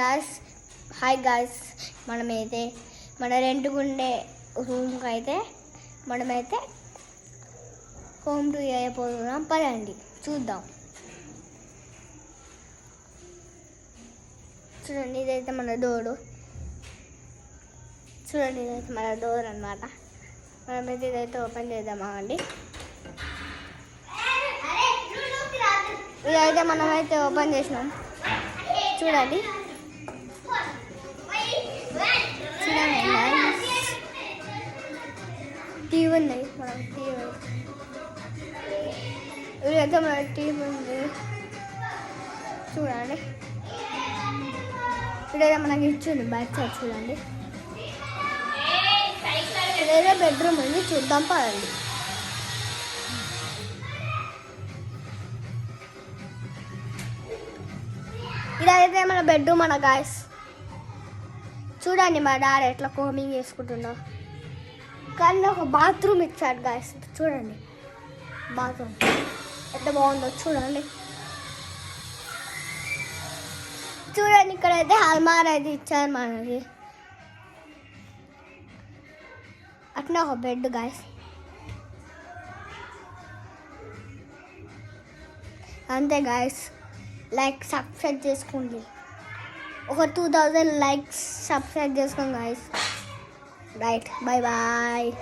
Guys hi guys మనమైతే మన రెంట్కుండే రూమ్కి అయితే మనమైతే హోమ్ టూ అయిపోతున్నాం పదండి చూద్దాం. చూడండి ఇదైతే మన డోరు. చూడండి ఇదైతే మన డోర్ అన్నమాట. మనమైతే ఇదైతే ఓపెన్ చేద్దామా అండి? ఇదైతే మనమైతే ఓపెన్ చేసినాం. చూడండి. ఉంది మన టీవీ ఇదైతే మన టీవీ ఉంది చూడండి ఇదైతే మనకి ఇచ్చింది బ్యాక్ సైడ్ చూడండి ఇదైతే బెడ్రూమ్ ఉంది చూద్దాం పదండి ఇదైతే మన బెడ్రూమ్ మన గాయస్ చూడండి మా డాడీ ఎట్లా కోమింగ్ చేసుకుంటున్నా. కానీ ఒక బాత్రూమ్ ఇచ్చాడు గాయస్ చూడండి బాత్రూమ్ ఎంత బాగుందో చూడండి చూడండి ఇక్కడైతే హల్మార్ అయితే ఇచ్చారు మనకి అట్లా ఒక బెడ్ గాయస్ అంతే గాయస్ లైక్ సబ్స్క్రైబ్ చేసుకోండి ఒక టూ థౌజండ్ లైక్స్ సబ్స్క్రైబ్ చేసుకోండి గాయస్ Right. Bye bye.